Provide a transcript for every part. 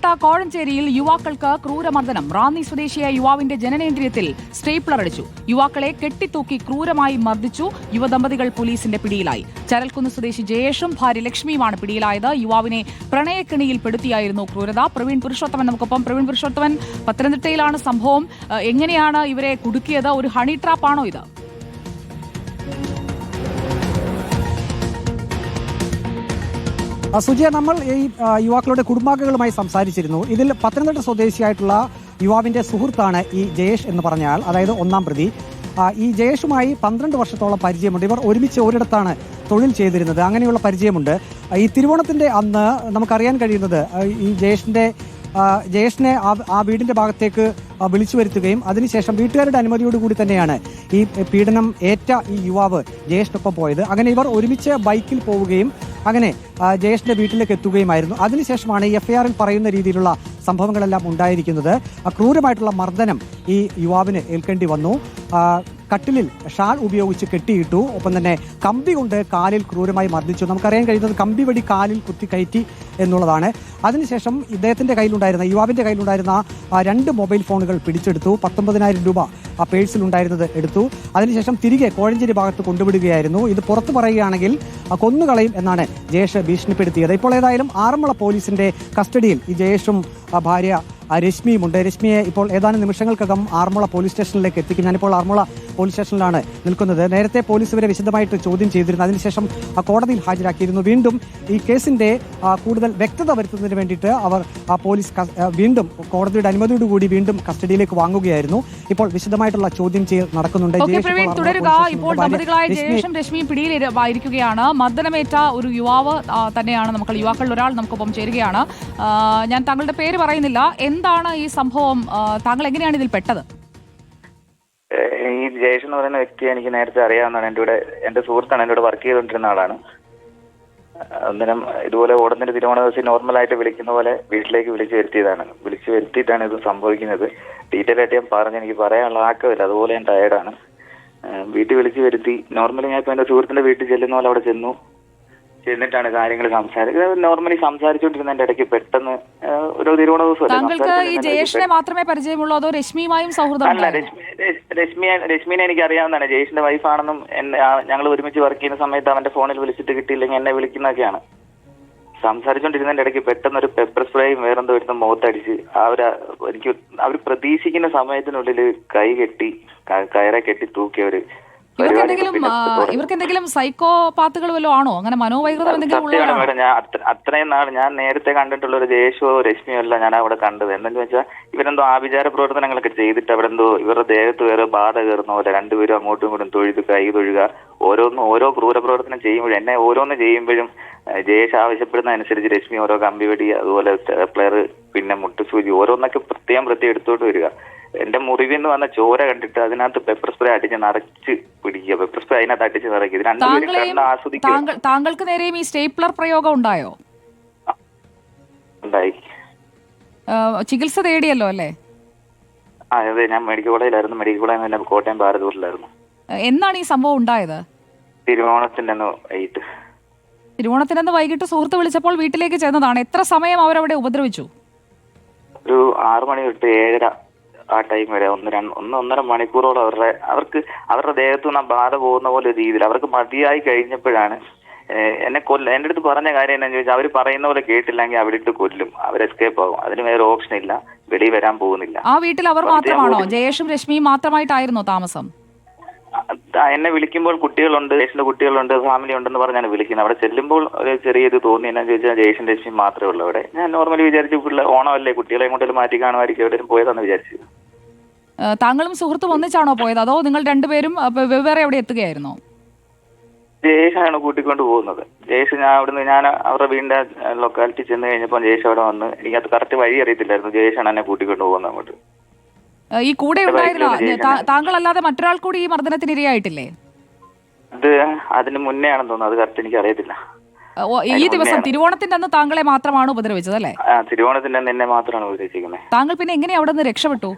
പത്തനംതിട്ട കോഴഞ്ചേരിയിൽ യുവാക്കൾക്ക് ക്രൂരമർദ്ദനം. റാന്നി സ്വദേശിയായ യുവാവിന്റെ ജനനേന്ദ്രിയത്തിൽ സ്റ്റേപ്ലർ അടിച്ചു. യുവാക്കളെ കെട്ടിത്തൂക്കി ക്രൂരമായി മർദ്ദിച്ചു. യുവദമ്പതികൾ പോലീസിന്റെ പിടിയിലായി. ചരൽക്കുന്ന് സ്വദേശി ജയേഷും ഭാര്യ ലക്ഷ്മിയുമാണ് പിടിയിലായത്. യുവാവിനെ പ്രണയക്കിണിയിൽ പെടുത്തിയായിരുന്നു ക്രൂരത. പ്രവീൺ പുരുഷോത്തമൻ നമുക്കൊപ്പം. പ്രവീൺ പുരുഷോത്തമൻ പത്തനംതിട്ടയിലാണ് സംഭവം. എങ്ങനെയാണ് ഇവരെ കുടുക്കിയത്? ഒരു ഹണി ട്രാപ്പാണോ ഇത്? സുജിയ നമ്മൾ ഈ യുവാക്കളുടെ കുടുംബാംഗങ്ങളുമായി സംസാരിച്ചിരുന്നു. ഇതിൽ പത്തനംതിട്ട സ്വദേശിയായിട്ടുള്ള യുവാവിന്റെ സുഹൃത്താണ് ഈ ജയേഷ് എന്ന് പറഞ്ഞാൽ അതായത് ഒന്നാം പ്രതി. ഈ ജയേഷുമായി പന്ത്രണ്ട് വർഷത്തോളം പരിചയമുണ്ട്. ഇവർ ഒരുമിച്ച് ഒരിടത്താണ് തൊഴിൽ ചെയ്തിരുന്നത്. അങ്ങനെയുള്ള പരിചയമുണ്ട്. ഈ തിരുവോണത്തിന്റെ അന്ന് നമുക്കറിയാൻ കഴിയുന്നത് ഈ ജയേഷിന്റെ ജയേഷിനെ ആ വീടിന്റെ ഭാഗത്തേക്ക് വിളിച്ചു വരുത്തുകയും അതിനുശേഷം വീട്ടുകാരുടെ അനുമതിയോടുകൂടി തന്നെയാണ് ഈ പീഡനം ഏറ്റ ഈ യുവാവ് ജയേഷിനൊപ്പം പോയത്. അങ്ങനെ ഇവർ ഒരുമിച്ച് ബൈക്കിൽ പോവുകയും അങ്ങനെ ജയേഷിന്റെ വീട്ടിലേക്ക് എത്തുകയുമായിരുന്നു അതിനുശേഷമാണ് എഫ്ഐആറിൽ പറയുന്ന രീതിയിലുള്ള സംഭവങ്ങളെല്ലാം ഉണ്ടായിരിക്കുന്നത്. ക്രൂരമായിട്ടുള്ള മർദ്ദനം ഈ യുവാവിന് ഏൽക്കേണ്ടി വന്നു. കട്ടിലിൽ ഷാൾ ഉപയോഗിച്ച് കെട്ടിയിട്ടു ഒപ്പം തന്നെ കമ്പി കൊണ്ട് കാലിൽ ക്രൂരമായി മർദ്ദിച്ചു. നമുക്കറിയാൻ കഴിയുന്നത് കമ്പി വടി കാലിൽ കുത്തി കയറ്റി എന്നുള്ളതാണ്. അതിനുശേഷം ഇദ്ദേഹത്തിന്റെ കയ്യിലുണ്ടായിരുന്ന യുവാവിന്റെ കയ്യിലുണ്ടായിരുന്ന രണ്ട് മൊബൈൽ ഫോണുകൾ പിടിച്ചെടുത്തു. പത്തൊമ്പതിനായിരം രൂപ ആ പേഴ്സിൽ ഉണ്ടായിരുന്നത് എടുത്തു. അതിനുശേഷം തിരികെ കോഴഞ്ചേരി ഭാഗത്ത് കൊണ്ടുവിടുകയായിരുന്നു. ഇത് പുറത്തു പറയുകയാണെങ്കിൽ കൊന്നുകളയും എന്നാണ് ജയേഷ് ഭീഷണിപ്പെടുത്തിയത്. ഇപ്പോൾ ഏതായാലും ആറന്മുള പോലീസിന്റെ കസ്റ്റഡിയിൽ ഈ ജയേഷും ഭാര്യ രശ്മിയുമുണ്ട്. രശ്മിയെ ഇപ്പോൾ ഏതാനും നിമിഷങ്ങൾക്കകം ആർമുള പോലീസ് സ്റ്റേഷനിലേക്ക് എത്തിക്കും. ഞാനിപ്പോൾ ആർമുള പോലീസ് സ്റ്റേഷനിലാണ് നിൽക്കുന്നത്. നേരത്തെ പോലീസ് ഇവരെ വിശദമായിട്ട് ചോദ്യം ചെയ്തിരുന്നു. അതിനുശേഷം കോടതിയിൽ ഹാജരാക്കിയിരുന്നു. വീണ്ടും ഈ കേസിന്റെ കൂടുതൽ വ്യക്തത വരുത്തുന്നതിന് വേണ്ടിയിട്ട് അവർ പോലീസ് വീണ്ടും കോടതിയുടെ അനുമതിയോടുകൂടി വീണ്ടും കസ്റ്റഡിയിലേക്ക് വാങ്ങുകയായിരുന്നു. ഇപ്പോൾ വിശദമായിട്ടുള്ള ചോദ്യം ചെയ്യൽ നടക്കുന്നുണ്ട്. തുടരുക. ഇപ്പോൾ. ദമ്പതികളായ ജയേഷും രശ്മിയും പിടിയിലിരിക്കുകയാണ് മർദ്ദനമേറ്റ ഒരു യുവാവ് തന്നെയാണ് നമുക്ക് യുവാക്കളിൽ ഒരാൾ നമുക്കൊപ്പം ചേരുകയാണ്. ഞാൻ താങ്കളുടെ പേര് പറയുന്നില്ല. എന്താണ് ഈ സംഭവം? താങ്കൾ എങ്ങനെയാണ് ഇതിൽ പെട്ടത്? ഈ ജയേഷ് എന്ന് പറയുന്ന വ്യക്തി എനിക്ക് നേരത്തെ അറിയാവുന്നതാണ്. എന്റെ കൂടെ എന്റെ സുഹൃത്താണ് എന്റെ കൂടെ വർക്ക് ചെയ്തുകൊണ്ടിരുന്ന ആളാണ്. അന്നേരം ഇതുപോലെ ഓടുന്നതിന്റെ തിരുവോണ ദിവസം നോർമലായിട്ട് വിളിക്കുന്ന പോലെ വീട്ടിലേക്ക് വിളിച്ചു വരുത്തിയതാണ്. വിളിച്ചു വരുത്തിയിട്ടാണ് ഇത് സംഭവിക്കുന്നത്. ഡീറ്റെയിൽ ആയിട്ട് ഞാൻ പറഞ്ഞ് എനിക്ക് പറയാനുള്ള ആക്കമില്ല. അതുപോലെ ഞാൻ ടയർഡാണ് വീട്ടിൽ വിളിച്ചു വരുത്തി. നോർമലി ഞാൻ ഇപ്പോൾ എന്റെ സുഹൃത്തിന്റെ വീട്ടിൽ ചെല്ലുന്ന പോലെ അവിടെ ചെന്നു. ചെന്നിട്ടാണ് കാര്യങ്ങൾ സംസാരിക്കുന്നത്. നോർമലി സംസാരിച്ചുകൊണ്ടിരുന്നതിന്റെ ഇടയ്ക്ക് പെട്ടെന്ന് ഒരു തിരുവോണ ദിവസം താങ്കൾക്ക് ഈ ജയേഷിനെ മാത്രമേ പരിചയമുള്ളൂ അതോ രശ്മിയുമായും സൗഹൃദം അല്ല? രശ്മി രശ്മിനെ എനിക്ക് അറിയാവുന്നതാണ് ജയേഷിന്റെ വൈഫാണെന്നും എന്നെ ഞങ്ങൾ ഒരുമിച്ച് വർക്ക് ചെയ്യുന്ന സമയത്ത് അവന്റെ ഫോണിൽ വിളിച്ചിട്ട് കിട്ടിയില്ലെങ്കിൽ എന്നെ വിളിക്കുന്നതൊക്കെയാണ്. സംസാരിച്ചോണ്ടിരുന്നതിന്റെ ഇടയ്ക്ക് പെട്ടെന്ന് ഒരു പെപ്പർ സ്പ്രേയും വേറെന്തോ എടുത്ത് മുഖത്തടിച്ച് അവർ എനിക്ക് അവർ പ്രതീക്ഷിക്കുന്ന സമയത്തിനുള്ളിൽ കൈ കെട്ടി കയറെ കെട്ടി തൂക്കി അവർ ഇവർക്ക് എന്തെങ്കിലും. ഇവർക്ക് സൈക്കോപാത്തുകൾ വല്ലതും ആണോ? അങ്ങനെ മനോവൈകൃതം എന്തെങ്കിലും ഉള്ളവരാണോ? ഞാൻ അത്ര- അത്രയും നാൾ ഞാൻ നേരത്തെ കണ്ടിട്ടുള്ള ഒരു ജയേഷോ രശ്മിയോ അല്ല ഞാൻ അവിടെ കണ്ടത്. എന്തെന്ന് വെച്ചാൽ ഇവരെന്തോ ആഭിചാര പ്രവർത്തനങ്ങളൊക്കെ ചെയ്തിട്ട് അവിടെ എന്തോ ഇവരുടെ ദേഹത്ത് വേറെ ബാധ കയറുന്ന പോലെ രണ്ടുപേരും അങ്ങോട്ടും ഇങ്ങോട്ടും തൊഴുത് കൈ തൊഴുക ഓരോന്നും ഓരോ ക്രൂരപ്രവർത്തനം ചെയ്യുമ്പോഴും എന്നെ ഓരോന്ന് ചെയ്യുമ്പോഴും ജയേഷ് ആവശ്യപ്പെടുന്ന അനുസരിച്ച് രശ്മി ഓരോ കമ്പി വെടി അതുപോലെ പ്ലെയർ പിന്നെ മുട്ടുസൂചി ഓരോന്നൊക്കെ പ്രത്യേകം പ്രത്യേകം എടുത്തോട്ട് വരിക. എന്റെ മുറിവിൽ നിന്ന് വന്ന ചോര കണ്ടിട്ട് അതിനകത്ത് പെപ്പർ സ്പ്രേ അടിച്ച് നിറച്ച് പിടിക്കുക. പെപ്പർ സ്പ്രേ അതിനകത്ത് അടിച്ച് നിറയ്ക്കുക. ഇത് രണ്ടുപേരും കണ്ട് ആസ്വദിക്കുക. താങ്കൾ താങ്കൾക്ക് നേരെയും ഈ സ്റ്റേപ്ലർ പ്രയോഗം ഉണ്ടായോ? ഉണ്ടായി. ചികിത്സ തേടിയല്ലോ അല്ലേ? ആ അതെ ഞാൻ മെഡിക്കൽ കോളേജിലായിരുന്നു മെഡിക്കൽ കോളേജിൽ നിന്ന് കോട്ടയം ഭാരതൂരിലായിരുന്നു. എന്നാണ് ഈ സംഭവം ഉണ്ടായത്? തിരുവോണത്തിന്റെ വൈകിട്ട് തിരുവോണത്തിനന്ന് വൈകിട്ട് സുഹൃത്ത് വിളിച്ചപ്പോൾ വീട്ടിലേക്ക് ചെന്നതാണ്. എത്ര സമയം അവരവിടെ ഉപദ്രവിച്ചു? ഒരു ആറു മണി തൊട്ട് ഏഴര ആ ടൈം വരെ ഒന്ന് രണ്ട് ഒന്ന് ഒന്നര മണിക്കൂറോളം അവരുടെ അവർക്ക് അവരുടെ ദേഹത്തു നിന്ന് ബാധ പോകുന്ന പോലെ ഒരു രീതിയിൽ അവർക്ക് മതിയായി കഴിഞ്ഞപ്പോഴാണ് എന്നെ കൊല്ല എന്റെ അടുത്ത് പറഞ്ഞ കാര്യം എന്താണെന്ന് ചോദിച്ചാൽ അവർ പറയുന്ന പോലെ കേട്ടില്ലെങ്കിൽ അവിടെ ഇട്ട് കൊല്ലും. അവർ എസ്കേപ്പ് ആകും. അതിന് വേറെ ഓപ്ഷൻ ഇല്ല. വെളിയിൽ വരാൻ പോകുന്നില്ല. ആ വീട്ടിൽ അവർ മാത്രമാണോ? ജയേഷും രശ്മിയും മാത്രമായിട്ടായിരുന്നോ താമസം? എന്നെ വിളിക്കുമ്പോൾ കുട്ടികളുണ്ട് ജയേഷിന്റെ കുട്ടികളുണ്ട് ഫാമിലി ഉണ്ടെന്ന് പറഞ്ഞാണ് വിളിക്കുന്നത്. അവിടെ ചെല്ലുമ്പോൾ ഒരു ചെറിയ ഇത് തോന്നി എന്നാ ചോദിച്ചാൽ ജയേഷൻ രശ്മി മാത്രമേ ഉള്ളൂ അവിടെ. ഞാൻ നോർമലി വിചാരിച്ചു പിള്ളേർ ഓണമല്ലേ? കുട്ടികളെ എങ്ങോട്ടെങ്കിലും മാറ്റി കാണുമായിരിക്കും. എവിടെയും പോയതാണെന്ന് വിചാരിച്ചു. താങ്കളും സുഹൃത്തും ഒന്നിച്ചാണോ പോയത്? അതോ നിങ്ങൾ രണ്ടുപേരും വെവ്വേറെ എവിടെ എത്തുകയായിരുന്നോ? ജയേഷാണ് കൂട്ടിക്കൊണ്ട് പോകുന്നത്. ജയേഷ് ഞാൻ അവിടുന്ന് ഞാൻ അവരുടെ വീടിന്റെ ലൊക്കാലിറ്റി ചെന്ന് കഴിഞ്ഞപ്പോൾ ജയേഷ് അവിടെ വന്ന് എനിക്കത് കറക്റ്റ് വഴി അറിയത്തില്ലായിരുന്നു. ജയേഷാണ് എന്നെ കൂട്ടിക്കൊണ്ട് പോകുന്നത് അങ്ങോട്ട്. ഈ കൂടെ ഉണ്ടായിരുന്നോ താങ്കൾ അല്ലാതെ താങ്കളല്ലാതെ മറ്റൊരാൾ കൂടി ഈ മർദ്ദനത്തിന് ഇരയായിട്ടില്ലേ ഇത് അതിന് മുന്നേ ആണെന്ന് തോന്നുന്നു. അത് കറക്റ്റ് എനിക്ക് അറിയത്തില്ല. ഈ ദിവസം തിരുവോണത്തിന്റെ അന്ന് താങ്കളെ മാത്രമാണ് ഉപദ്രവിച്ചത് അല്ലേ? തിരുവോണത്തിന്റെ അന്ന് എന്നെ മാത്രമാണ് ഉപദ്രവിച്ചിരിക്കുന്നത്. താങ്കൾ പിന്നെ എങ്ങനെ അവിടെ നിന്ന് രക്ഷപ്പെട്ടു?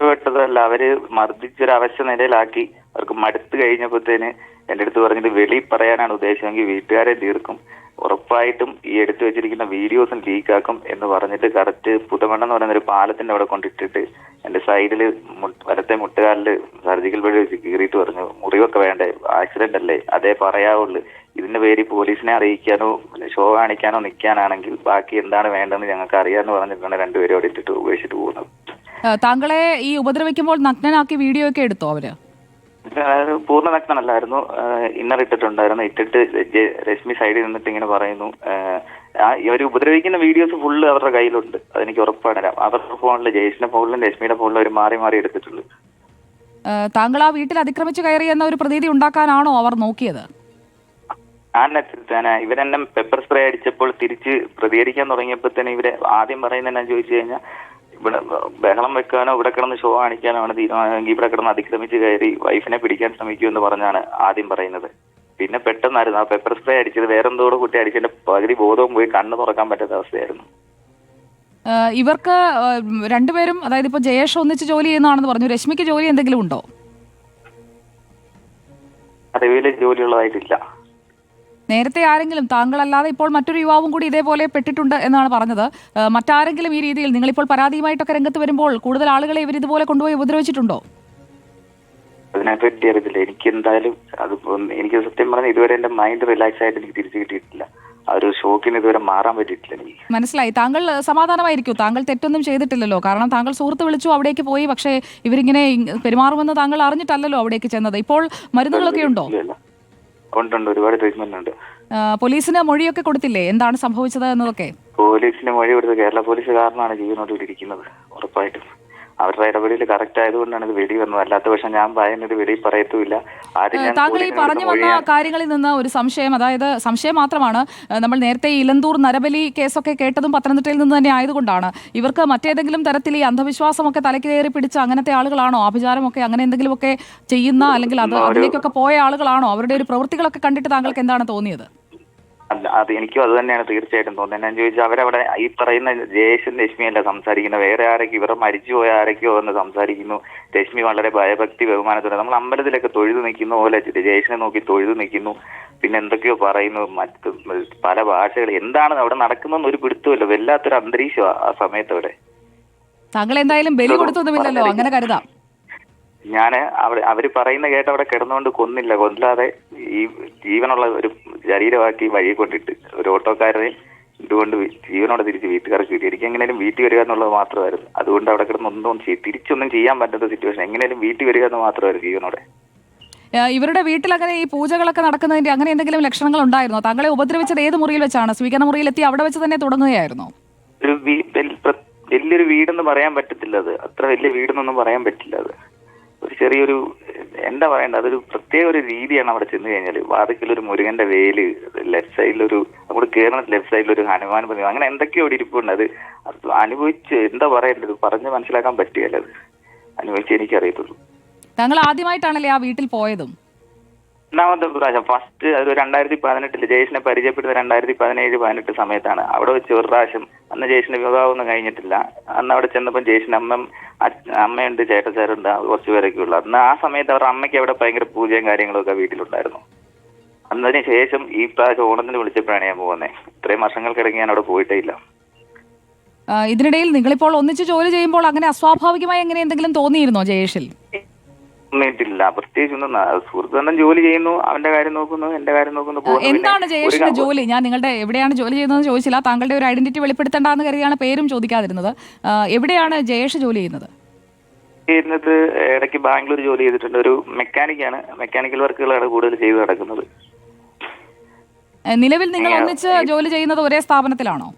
പെട്ടതല്ല അവർ മർദ്ദിച്ചൊരു അവശ നിലയിലാക്കി. അവർക്ക് മടുത്ത് കഴിഞ്ഞപ്പോഴത്തേന് എന്റെ അടുത്ത് പറഞ്ഞിട്ട് വെളി പറയാനാണ് ഉദ്ദേശമെങ്കിൽ വീട്ടുകാരെ തീർക്കും. ഉറപ്പായിട്ടും ഈ എടുത്തു വെച്ചിരിക്കുന്ന വീഡിയോസും ലീക്കാക്കും എന്ന് പറഞ്ഞിട്ട് കറക്റ്റ് പുതുമണ്ണെന്ന് പറയുന്ന ഒരു പാലത്തിന്റെ അവിടെ കൊണ്ടിട്ടിട്ട് എന്റെ സൈഡിൽ വലത്തെ മുട്ടുകാലിൽ സർജിക്കൽ വഴി വെച്ച് കീറിയിട്ട് പറഞ്ഞു മുറിവൊക്കെ വേണ്ടേ ആക്സിഡന്റ് അല്ലേ? അതേ പറയാവുള്ളൂ. ഇതിന്റെ പേര് പോലീസിനെ അറിയിക്കാനോ ഷോ കാണിക്കാനോ നിൽക്കാനാണെങ്കിൽ ബാക്കി എന്താണ് വേണ്ടതെന്ന് ഞങ്ങൾക്ക് അറിയാന്ന് പറഞ്ഞിട്ടാണ് രണ്ടുപേരും അവിടെ ഇട്ടിട്ട് ഉപേക്ഷിച്ചിട്ട് പോകുന്നത്. താങ്കളെ ഈ ഉപദ്രവിക്കുമ്പോൾ നഗ്നനാക്കി വീഡിയോ ഒക്കെ എടുത്തോ അവർ? പൂർണ നഗ്നനല്ലായിരുന്നു. ഇന്നർ ഇട്ടിട്ടുണ്ടായിരുന്നു. ഇട്ടിട്ട് രശ്മി സൈഡിൽ നിന്നിട്ട് ഇങ്ങനെ പറയുന്നു. ഇവർ ഉപദ്രവിക്കുന്ന വീഡിയോസ് ഫുള്ള് അവരുടെ കയ്യിലുണ്ട്. അതെനിക്ക് ഉറപ്പാണ്. അവരുടെ ഫോണിൽ ജയേഷിന്റെ ഫോണിലും രശ്മിയുടെ ഫോണിലും അവർ മാറി മാറി എടുത്തിട്ടുണ്ട് ഏഹ് താങ്കൾ ആ വീട്ടിൽ അതിക്രമിച്ചു കയറി എന്ന ഒരു പ്രതീതി ഉണ്ടാക്കാനാണോ അവർ നോക്കിയത്? ഇവരെന്നെ പെപ്പർ സ്പ്രേ അടിച്ചപ്പോൾ തിരിച്ച് പ്രതികരിക്കാൻ തുടങ്ങിയപ്പോൾ തന്നെ ഇവരെ ആദ്യം പറയുന്നത് എന്നാ ചോദിച്ചു കഴിഞ്ഞാൽ ഇവിടെ ബഹളം വെക്കാനോ ഇവിടെ കിടന്ന് ഷോ കാണിക്കാനോ ആണ് തീരുമാനമെങ്കിൽ ഇവിടെ കിടന്ന് അതിക്രമിച്ച് കയറി വൈഫിനെ പിടിക്കാൻ ശ്രമിക്കൂ എന്ന് പറഞ്ഞാണ് ആദ്യം പറയുന്നത്. പിന്നെ പെട്ടെന്നായിരുന്നു. ആ പെപ്പർ സ്പ്രേ അടിച്ചത് വേറെന്തോടെ കുട്ടി അടിച്ചതിന്റെ പകുതി ബോധവും പോയി കണ്ണ് തുറക്കാൻ പറ്റാത്ത അവസ്ഥയായിരുന്നു. ഇവർക്ക് രണ്ടുപേരും അതായത് ഇപ്പൊ ജയേഷ് ഒന്നിച്ച് ജോലി ചെയ്യുന്നതാണെന്ന് പറഞ്ഞു. രശ്മിക്ക് ജോലി എന്തെങ്കിലും ഉണ്ടോ? അറിവിൽ ജോലിയുള്ളതായിട്ടില്ല. നേരത്തെ ആരെങ്കിലും താങ്കളല്ലാതെ ഇപ്പോൾ മറ്റൊരു യുവാവും കൂടി ഇതേപോലെ പെട്ടിട്ടുണ്ട് എന്നാണ് പറഞ്ഞത്. മറ്റാരെങ്കിലും ഈ രീതിയിൽ നിങ്ങളിപ്പോൾ പരാതിയുമായിട്ടൊക്കെ രംഗത്ത് വരുമ്പോൾ കൂടുതൽ ആളുകളെ ഇവർ ഇതുപോലെ കൊണ്ടുപോയി ഉപദ്രവിച്ചിട്ടുണ്ടോ? അതിനെപ്പറ്റി അറിയത്തില്ല എനിക്ക് എന്തായാലും അത് എനിക്ക് സത്യം പറഞ്ഞാൽ ഇതുവരെ എന്റെ മൈൻഡ് റിലാക്സ് ആയിട്ട് എനിക്ക് തിരിച്ചു കിട്ടിയിട്ടില്ല. ആ ഒരു ഷോക്കിന് ഇതുവരെ മാറാൻ പറ്റിയിട്ടില്ല എനിക്ക്. മനസ്സിലായി. താങ്കൾ സമാധാനമായിരിക്കും. താങ്കൾ തെറ്റൊന്നും ചെയ്തിട്ടില്ലല്ലോ. കാരണം താങ്കൾ സുഹൃത്ത് വിളിച്ചു അവിടേക്ക് പോയി. പക്ഷേ ഇവരിങ്ങനെ പെരുമാറുമെന്ന് താങ്കൾ അറിഞ്ഞിട്ടല്ലല്ലോ അവിടേക്ക് ചെന്നത്. ഇപ്പോൾ മരുന്നുകളൊക്കെ ഉണ്ടോ? ഉണ്ടുണ്ട് ഒരുപാട് ട്രീറ്റ്മെന്റ് ഉണ്ട്. പോലീസിന് മൊഴിയൊക്കെ കൊടുത്തില്ലേ? എന്താണ് സംഭവിച്ചത് എന്നതൊക്കെ? പോലീസിന് മൊഴി കൊടുത്ത് കേരള പോലീസ് കാരണമാണ് ജീവനോട് ഇരിക്കുന്നത് ഉറപ്പായിട്ടും. അവരുടെ ഇടപെടൽ കറക്റ്റ് ആയതുകൊണ്ടാണ് ഇത് വെടി വന്നത്. അല്ലാത്ത പക്ഷേ ഞാൻ ഭയന്നത് വെടി പറയത്തുമില്ല. താങ്കൾ ഈ പറഞ്ഞു വന്ന കാര്യങ്ങളിൽ നിന്ന് ഒരു സംശയം അതായത് സംശയം മാത്രമാണ് നമ്മൾ നേരത്തെ ഇലന്തൂർ നരബലി കേസൊക്കെ കേട്ടതും പത്തനംതിട്ടയിൽ നിന്ന് തന്നെ ആയതുകൊണ്ടാണ്. ഇവർക്ക് മറ്റേതെങ്കിലും തരത്തിൽ ഈ അന്ധവിശ്വാസമൊക്കെ തലയ്ക്ക് കയറി പിടിച്ച അങ്ങനത്തെ ആളുകളാണോ? ആഭിചാരമൊക്കെ അങ്ങനെ എന്തെങ്കിലുമൊക്കെ ചെയ്യുന്ന അല്ലെങ്കിൽ അത് അതിലേക്കൊക്കെ പോയ ആളുകളാണോ? അവരുടെ ഒരു പ്രവൃത്തികളൊക്കെ കണ്ടിട്ട് താങ്കൾക്ക് എന്താണ് തോന്നിയത്? അല്ല അത് എനിക്കും അത് തന്നെയാണ് തീർച്ചയായിട്ടും തോന്നുന്നത്. ഞാൻ ചോദിച്ചാൽ അവരവിടെ ഈ പറയുന്ന ജയേഷും രശ്മിയും അല്ല സംസാരിക്കുന്നത് വേറെ ആരൊക്കെ ഇവരെ മരിച്ചുപോയ ആരൊക്കെയോ എന്ന് സംസാരിക്കുന്നു. രശ്മി വളരെ ഭയഭക്തി ബഹുമാനത്തോടെ നമ്മൾ അമ്പലത്തിലൊക്കെ തൊഴുതു നിൽക്കുന്ന പോലെ ജയേഷിനെ നോക്കി തൊഴുതു നിൽക്കുന്നു. പിന്നെ എന്തൊക്കെയോ പറയുന്നു. മറ്റ് പല ഭാഷകൾ. എന്താണ് അവിടെ നടക്കുന്നതെന്ന് ഒരു പിടുത്തമില്ല വല്ലാത്തൊരു അന്തരീക്ഷം ആ സമയത്ത് അവിടെ. താങ്കൾ എന്തായാലും ബലി കൊടുത്തൊന്നുമില്ലല്ലോ. അങ്ങനെ കരുതാം. ഞാൻ അവർ പറയുന്ന കേട്ട് അവിടെ കിടന്നുകൊണ്ട് കൊന്നില്ല. കൊല്ലാതെ ഈ ജീവനുള്ള ഒരു ശരീരമാക്കി വഴി കൊണ്ടിട്ട് ഒരു ഓട്ടോക്കാരനെ ഇതുകൊണ്ട് ജീവനോടെ തിരിച്ച് വീട്ടുകാർക്ക് കിട്ടി എനിക്ക് എങ്ങനെയും വീട്ടിൽ വരിക എന്നുള്ളത് മാത്രമായിരുന്നു. അതുകൊണ്ട് അവിടെ കിടന്ന് ഒന്നും തിരിച്ചൊന്നും ചെയ്യാൻ പറ്റാത്ത സിറ്റുവേഷൻ എങ്ങനെയും വീട്ടിൽ വരിക എന്ന് മാത്രമായിരുന്നു ജീവനോടെ. ഇവരുടെ വീട്ടിൽ അങ്ങനെ ഈ പൂജകളൊക്കെ നടക്കുന്നതിന്റെ അങ്ങനെ എന്തെങ്കിലും ലക്ഷണങ്ങൾ ഉണ്ടായിരുന്നോ? താങ്കളെ ഉപദ്രവിച്ചത് ഏത് മുറിയിൽ വെച്ചാണ്? സ്വീകരണ മുറിയിലെത്തി അവിടെ വെച്ച് തന്നെ തുടങ്ങുകയായിരുന്നോ? ഒരു വലിയൊരു വീടെന്ന് പറയാൻ പറ്റത്തില്ല അത്. അത്ര വലിയ വീടെന്നൊന്നും പറയാൻ പറ്റില്ല അത്. ഒരു ചെറിയൊരു എന്താ പറയണ്ട അതൊരു പ്രത്യേക ഒരു രീതിയാണ് അവിടെ ചെന്ന് കഴിഞ്ഞാൽ വാതിക്കൽ ഒരു മുരുകന്റെ വേൽ ലെഫ്റ്റ് സൈഡിലൊരു അങ്ങോട്ട് കേരള ലെഫ്റ്റ് സൈഡിൽ ഒരു ഹനുമാൻ പ്രതിമ അങ്ങനെ എന്തൊക്കെയോ അവിടെ ഇരിപ്പുണ്ട്. അത് അത് അനുഭവിച്ച് എന്താ പറയേണ്ടത്? പറഞ്ഞ് മനസ്സിലാക്കാൻ പറ്റുകയല്ല അത്. അനുഭവിച്ച് എനിക്കറിയത്തുള്ളൂ. താങ്കൾ ആദ്യമായിട്ടാണല്ലേ ആ വീട്ടിൽ പോയതും? രണ്ടാമത്തെ പ്രാവശ്യം ഫസ്റ്റ് അത് രണ്ടായിരത്തി പതിനെട്ടിൽ ജയേഷിനെ പരിചയപ്പെടുന്ന രണ്ടായിരത്തി പതിനേഴ് പതിനെട്ട് സമയത്താണ്. അവിടെ വെച്ച് ഒരു പ്രാവശ്യം അന്ന് ജയേഷിന്റെ വിവാഹം ഒന്നും കഴിഞ്ഞിട്ടില്ല. അന്ന് അവിടെ ചെന്നപ്പോൾ ജയേഷിന്റെ അമ്മ അമ്മയുണ്ട് ചേട്ടച്ചാരുണ്ട് കുറച്ച് പേരൊക്കെ ഉള്ളു. അന്ന് ആ സമയത്ത് അവരുടെ അമ്മയ്ക്ക് അവിടെ ഭയങ്കര പൂജയും കാര്യങ്ങളും ഒക്കെ വീട്ടിലുണ്ടായിരുന്നു. അന്നതിന് ശേഷം ഈ പ്രാവശ്യം ഓണത്തിന് വിളിച്ചപ്പോഴാണ് ഞാൻ പോകുന്നത് ഇത്രയും വർഷങ്ങൾക്കിടയ്ക്ക് ഞാൻ അവിടെ പോയിട്ടേ ഇല്ല. ഇതിനിടയിൽ നിങ്ങളിപ്പോൾ ഒന്നിച്ച് ജോലി ചെയ്യുമ്പോൾ അങ്ങനെ അസ്വാഭാവികമായി എങ്ങനെ എന്തെങ്കിലും തോന്നിയിരുന്നോ ജയേഷിൽ? തോന്നിയിട്ടില്ല പ്രത്യേകിച്ചൊന്നും സുഹൃത്ത് ബന്ധം ജോലി ചെയ്യുന്നു അവന്റെ കാര്യം നോക്കുന്നു എന്റെ കാര്യം നോക്കുന്നു. പിന്നെ എന്താണ് ഒരു ജയേഷിന്റെ ജോലി? ഞാൻ നിങ്ങളുടെ എവിടെയാണ് ജോലി ചെയ്യുന്നതെന്ന് ചോദിച്ചില്ല. താങ്കളുടെ ഒരു ഐഡന്റിറ്റി വെളിപ്പെടുത്തേണ്ടെന്ന് കരുതിയാണ് പേരും ചോദിക്കാതിരുന്നത്. ആ, എവിടെയാണ് ജയേഷ് ജോലി ചെയ്യുന്നത്? ചെയ്യുന്നത് ഇടയ്ക്ക് ബാംഗ്ലൂർ ജോലി ചെയ്തിട്ടുണ്ട്. ഒരു മെക്കാനിക്കാണ് മെക്കാനിക്കൽ വർക്കുകളാണ് കൂടുതൽ ചെയ്തു നടക്കുന്നത്. ആ, നിലവിൽ നിങ്ങൾ ഒന്നിച്ച് ജോലി ചെയ്യുന്നത് ഒരേ സ്ഥാപനത്തിലാണോ?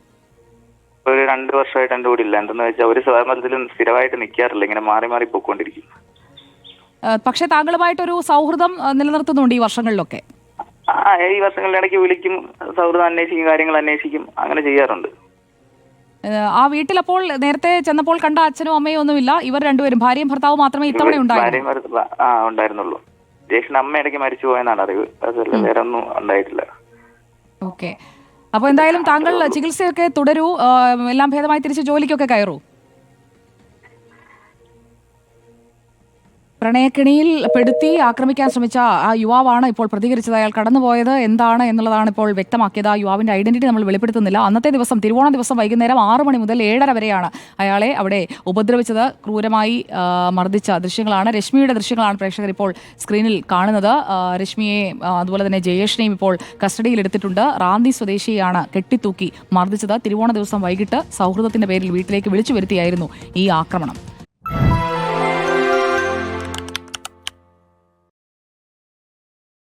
ഒരു രണ്ട് വർഷമായിട്ട് എന്റെ കൂടെ ഇല്ല. എന്തെന്ന് വെച്ചാൽ ഒരു സ്ഥാപനത്തിലും സ്ഥിരമായിട്ട് നിൽക്കാറില്ല ഇങ്ങനെ മാറി മാറി പോയിക്കൊണ്ടിരിക്കും പക്ഷേ താങ്കളുമായിട്ടൊരു സൗഹൃദം നിലനിർത്തുന്നുണ്ട് ഈ വർഷങ്ങളിലൊക്കെ. ആ ഈ വർഷങ്ങളിൽ ഇടയ്ക്ക് വിളിക്കും സൗഹൃദം അന്വേഷിക്കും കാര്യങ്ങൾ അന്വേഷിക്കും അങ്ങനെ ചെയ്യാറുണ്ട്. ആ, വീട്ടിലപ്പോൾ നേരത്തെ ചെന്നപ്പോൾ കണ്ട അച്ഛനും അമ്മയും ഒന്നുമില്ല. ഇവർ രണ്ടുപേരും ഭാര്യയും ഭർത്താവും മാത്രമേ ഇത്തവണ ഉണ്ടായിരുന്നുള്ളൂ. ജേഷന്റെ അമ്മ ഇടയ്ക്ക് മരിച്ചു പോയെന്നാണ് അറിവ്. വേറെ ഒന്നും ഉണ്ടായിട്ടില്ല. ഓക്കെ. അപ്പോൾ എന്തായാലും താങ്കൾ ചികിത്സയൊക്കെ തുടരൂ. എല്ലാം ഭേദമായി തിരിച്ച് ജോലിക്കൊക്കെ കയറൂ. പ്രണയക്കെണിയിൽ പെടുത്തി ആക്രമിക്കാൻ ശ്രമിച്ച ആ യുവാവാണ് ഇപ്പോൾ പ്രതികരിച്ചത്. അയാൾ കടന്നുപോയത് എന്താണ് എന്നുള്ളതാണ് ഇപ്പോൾ വ്യക്തമാക്കിയത്. ആ യുവാവിന്റെ ഐഡന്റിറ്റി നമ്മൾ വെളിപ്പെടുത്തുന്നില്ല. അന്നത്തെ ദിവസം തിരുവോണ ദിവസം വൈകുന്നേരം ആറു മണി മുതൽ ഏഴര വരെയാണ് അയാളെ അവിടെ ഉപദ്രവിച്ചത്. ക്രൂരമായി മർദ്ദിച്ച ദൃശ്യങ്ങളാണ്. രശ്മിയുടെ ദൃശ്യങ്ങളാണ് പ്രേക്ഷകർ ഇപ്പോൾ സ്ക്രീനിൽ കാണുന്നത്. രശ്മിയെ അതുപോലെ തന്നെ ജയേഷിനെയും ഇപ്പോൾ കസ്റ്റഡിയിൽ എടുത്തിട്ടുണ്ട്. റാന്തി സ്വദേശിയാണ് കെട്ടിത്തൂക്കി മർദ്ദിച്ചത്. തിരുവോണ ദിവസം വൈകിട്ട് സൗഹൃദത്തിന്റെ പേരിൽ വീട്ടിലേക്ക് വിളിച്ചു വരുത്തിയായിരുന്നു ഈ ആക്രമണം.